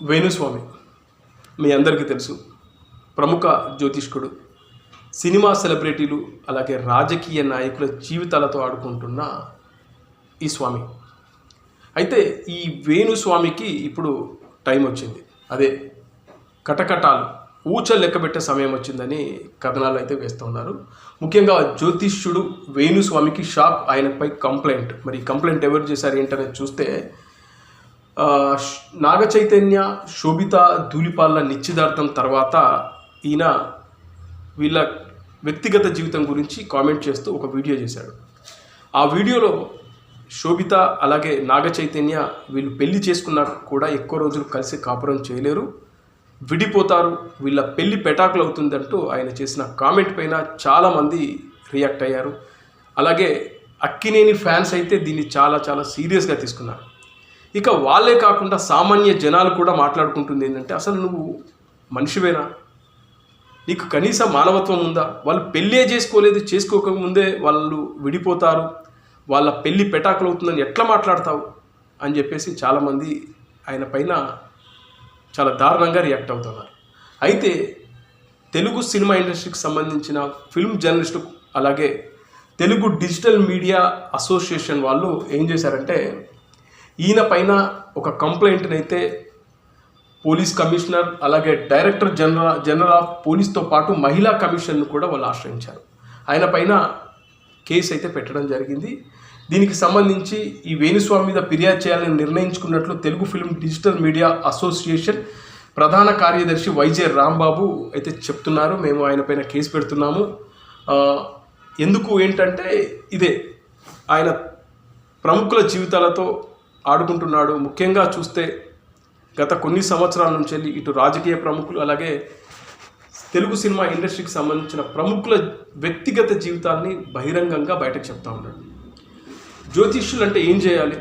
వేణుస్వామి. మీ అందరికీ తెలుసు. ప్రముఖ జ్యోతిష్కుడు సినిమా సెలబ్రిటీలు అలాగే రాజకీయ నాయకుల జీవితాలతో ఆడుకుంటున్న ఈ స్వామి. అయితే ఈ వేణుస్వామికి ఇప్పుడు టైం వచ్చింది. అదే కటకటాలు ఊచ లెక్కబెట్టే సమయం వచ్చిందని కథనాలు అయితే వేస్తూ ఉన్నారు. ముఖ్యంగా జ్యోతిష్యుడు వేణుస్వామికి షాక్ ఆయనపై కంప్లైంట్. మరి ఈ కంప్లైంట్ ఎవరు చేశారు ఏంటనేది చూస్తే నాగ చైతన్య శోభిత ధూళిపాల నిశ్చితార్థం తర్వాత ఈయన వీళ్ళ వ్యక్తిగత జీవితం గురించి కామెంట్ చేస్తూ ఒక వీడియో చేశాడు. ఆ వీడియోలో శోభిత అలాగే నాగ చైతన్య వీళ్ళు పెళ్ళి చేసుకున్నా కూడా ఎక్కువ రోజులు కలిసి కాపురం చేయలేరు. విడిపోతారు. వీళ్ళ పెళ్ళి పెటాకులు అవుతుందంటూ ఆయన చేసిన కామెంట్ పైన చాలామంది రియాక్ట్ అయ్యారు. అలాగే అక్కినేని ఫ్యాన్స్ అయితే దీన్ని చాలా చాలా సీరియస్గా తీసుకున్నారు. ఇక వాళ్ళే కాకుండా సామాన్య జనాలు కూడా మాట్లాడుకుంటుంది ఏంటంటే అసలు నువ్వు మనిషివేనా? నీకు కనీసం మానవత్వం ఉందా? వాళ్ళు పెళ్ళే చేసుకోలేదు చేసుకోకముందే వాళ్ళు విడిపోతారు. వాళ్ళ పెళ్ళి పెటాకులు అవుతుందని ఎట్లా మాట్లాడతావు? అని చెప్పేసి చాలామంది ఆయన పైన చాలా దారుణంగా రియాక్ట్ అవుతున్నారు. అయితే తెలుగు సినిమా ఇండస్ట్రీకి సంబంధించిన ఫిల్మ్ జర్నలిస్టు అలాగే తెలుగు డిజిటల్ మీడియా అసోసియేషన్ వాళ్ళు ఏం చేశారంటే ఈయన పైన ఒక కంప్లైంట్ని అయితే పోలీస్ కమిషనర్ అలాగే డైరెక్టర్ జనరల్ జనరల్ ఆఫ్ పోలీస్తో పాటు మహిళా కమిషన్ను కూడా వాళ్ళు ఆశ్రయించారు. ఆయన పైన కేసు అయితే పెట్టడం జరిగింది. దీనికి సంబంధించి ఈ వేణుస్వామి మీద ఫిర్యాదు చేయాలని నిర్ణయించుకున్నట్లు Telugu film digital media association ప్రధాన కార్యదర్శి వైజే రాంబాబు అయితే చెప్తున్నారు. మేము ఆయన పైన కేసు పెడుతున్నాము. ఎందుకు ఏంటంటే ఇదే ఆయన ప్రముఖుల జీవితాలతో ఆడుకుంటున్నాడు. ముఖ్యంగా చూస్తే గత కొన్ని సంవత్సరాల నుంచి వెళ్ళి ఇటు రాజకీయ ప్రముఖులు అలాగే తెలుగు సినిమా ఇండస్ట్రీకి సంబంధించిన ప్రముఖుల వ్యక్తిగత జీవితాన్ని బహిరంగంగా బయటకు చెప్తా ఉన్నాడు. జ్యోతిష్యులు అంటే ఏం చేయాలి?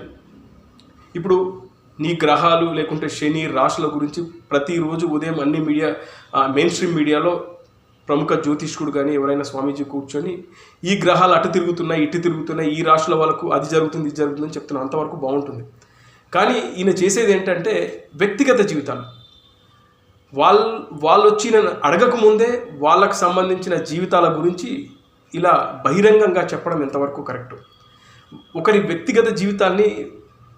ఇప్పుడు నీ గ్రహాలు లేకుంటే శని రాశుల గురించి ప్రతిరోజు ఉదయం అన్ని మీడియా మెయిన్ స్ట్రీమ్ మీడియాలో ప్రముఖ జ్యోతిష్కుడు కానీ ఎవరైనా స్వామీజీ కూర్చొని ఈ గ్రహాలు అటు తిరుగుతున్నాయి ఇటు తిరుగుతున్నాయి ఈ రాశుల వాళ్ళకు అది జరుగుతుంది ఇది జరుగుతుంది అని చెప్తున్నా. అంతవరకు బాగుంటుంది. కానీ ఈయన చేసేది ఏంటంటే వ్యక్తిగత జీవితాలు. వాళ్ళ వాళ్ళు వచ్చి నన్ను అడగకముందే వాళ్ళకు సంబంధించిన జీవితాల గురించి ఇలా బహిరంగంగా చెప్పడం ఎంతవరకు కరెక్ట్? ఒకరి వ్యక్తిగత జీవితాన్ని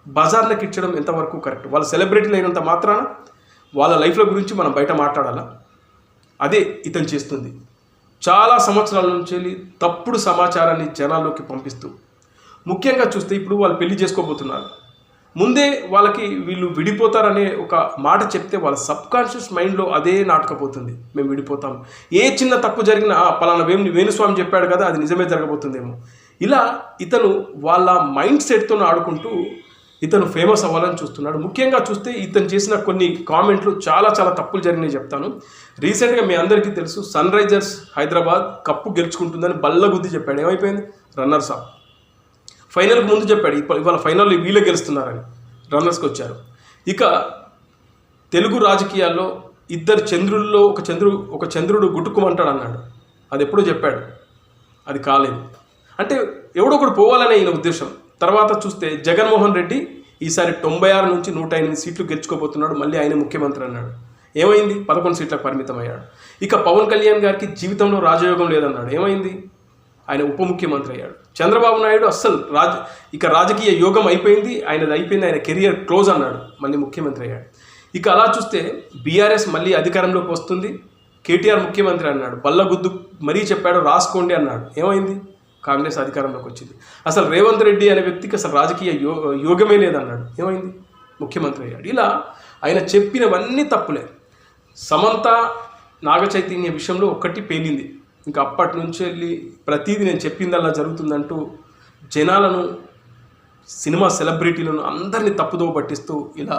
బజార్లకు ఇచ్చడం ఎంతవరకు కరెక్ట్? వాళ్ళ సెలబ్రిటీలు అయినంత మాత్రాన వాళ్ళ లైఫ్ల గురించి మనం బయట మాట్లాడాలా? అదే ఇతను చేస్తుంది. చాలా సంవత్సరాల నుంచి తప్పుడు సమాచారాన్ని జనాల్లోకి పంపిస్తూ ముఖ్యంగా చూస్తే ఇప్పుడు వాళ్ళు పెళ్ళి చేసుకోబోతున్నారు. ముందే వాళ్ళకి వీళ్ళు విడిపోతారనే ఒక మాట చెప్తే వాళ్ళ సబ్ కాన్షియస్ మైండ్లో అదే నాటకపోతుంది. మేము విడిపోతాం. ఏ చిన్న తప్పు జరిగినా పలానా వేణు వేణుస్వామి చెప్పాడు కదా అది నిజమే జరగబోతుందేమో. ఇలా ఇతను వాళ్ళ మైండ్ సెట్తో ఆడుకుంటూ ఇతను ఫేమస్ అవ్వాలని చూస్తున్నాడు. ముఖ్యంగా చూస్తే ఇతను చేసిన కొన్ని కామెంట్లు చాలా చాలా తప్పులు జరిగినాయి చెప్తాను. రీసెంట్గా మీ అందరికీ తెలుసు సన్ రైజర్స్ హైదరాబాద్ కప్పు గెలుచుకుంటుందని బల్లగుద్ది చెప్పాడు. ఏమైపోయింది? రన్నర్స్ అప్ ఫైనల్కి ముందు చెప్పాడు ఇప్ప- ఇవాళ ఫైనల్లో వీళ్ళే గెలుస్తున్నారని. రన్నర్స్కి వచ్చారు. ఇక తెలుగు రాజకీయాల్లో ఇద్దరు చంద్రుల్లో ఒక చంద్రుడు ఒక చంద్రుడు గుట్టుకుమంటాడు అన్నాడు అది ఎప్పుడో చెప్పాడు. అది కాలేదు. అంటే ఎవడో ఒకడు పోవాలనే ఈయన ఉద్దేశం. తర్వాత చూస్తే జగన్మోహన్ రెడ్డి ఈసారి తొంభై ఆరు నుంచి నూట ఎనిమిది సీట్లు గెలుచుకోబోతున్నాడు. మళ్ళీ ఆయన ముఖ్యమంత్రి అన్నాడు. ఏమైంది? పదకొండు సీట్లకు పరిమితం అయ్యాడు ఇక పవన్ కళ్యాణ్ గారికి జీవితంలో రాజయోగం లేదన్నాడు. ఏమైంది? ఆయన ఉప ముఖ్యమంత్రి అయ్యాడు. చంద్రబాబు నాయుడు అస్సలు రాజ ఇక రాజకీయ యోగం అయిపోయింది. ఆయనది అయిపోయింది. ఆయన కెరియర్ క్లోజ్ అన్నాడు. మళ్ళీ ముఖ్యమంత్రి అయ్యాడు. ఇక అలా చూస్తే బీఆర్ఎస్ మళ్ళీ అధికారంలోకి వస్తుంది. కేటీఆర్ ముఖ్యమంత్రి అన్నాడు. బల్లగుద్దు మరీ చెప్పాడు రాసుకోండి అన్నాడు. ఏమైంది? కాంగ్రెస్ అధికారంలోకి వచ్చింది. అసలు రేవంత్ రెడ్డి అనే వ్యక్తికి అసలు రాజకీయ యో యోగమే లేదన్నాడు. ఏమైంది? ముఖ్యమంత్రి అయ్యాడు. ఇలా ఆయన చెప్పినవన్నీ తప్పులే. సమంత నాగచైతన్య విషయంలో ఒక్కటి పేలింది. ఇంకా అప్పటి నుంచి వెళ్ళి ప్రతిదీ నేను చెప్పిందల్లా జరుగుతుందంటూ జనాలను సినిమా సెలబ్రిటీలను అందరినీ తప్పుదో పట్టిస్తూ ఇలా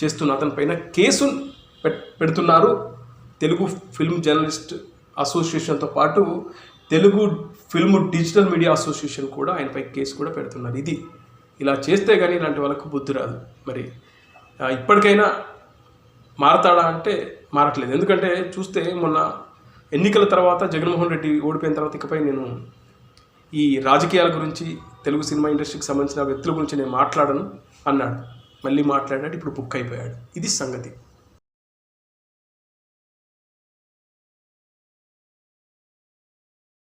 చేస్తున్న అతని పైన కేసు పెడుతున్నారు తెలుగు ఫిల్మ్ జర్నలిస్ట్ అసోసియేషన్తో పాటు Telugu film digital media association కూడా ఆయనపై కేసు కూడా పెడుతున్నారు. ఇది ఇలా చేస్తే కానీ ఇలాంటి వాళ్ళకు బుద్ధి రాదు. మరి ఇప్పటికైనా మారతాడా అంటే మారట్లేదు. ఎందుకంటే చూస్తే మొన్న ఎన్నికల తర్వాత జగన్మోహన్ రెడ్డి ఓడిపోయిన తర్వాత ఇకపై నేను ఈ రాజకీయాల గురించి తెలుగు సినిమా ఇండస్ట్రీకి సంబంధించిన వ్యక్తుల గురించి నేను మాట్లాడను అన్నాడు. మళ్ళీ మాట్లాడాడు ఇప్పుడు బుక్ అయిపోయాడు. ఇది సంగతి.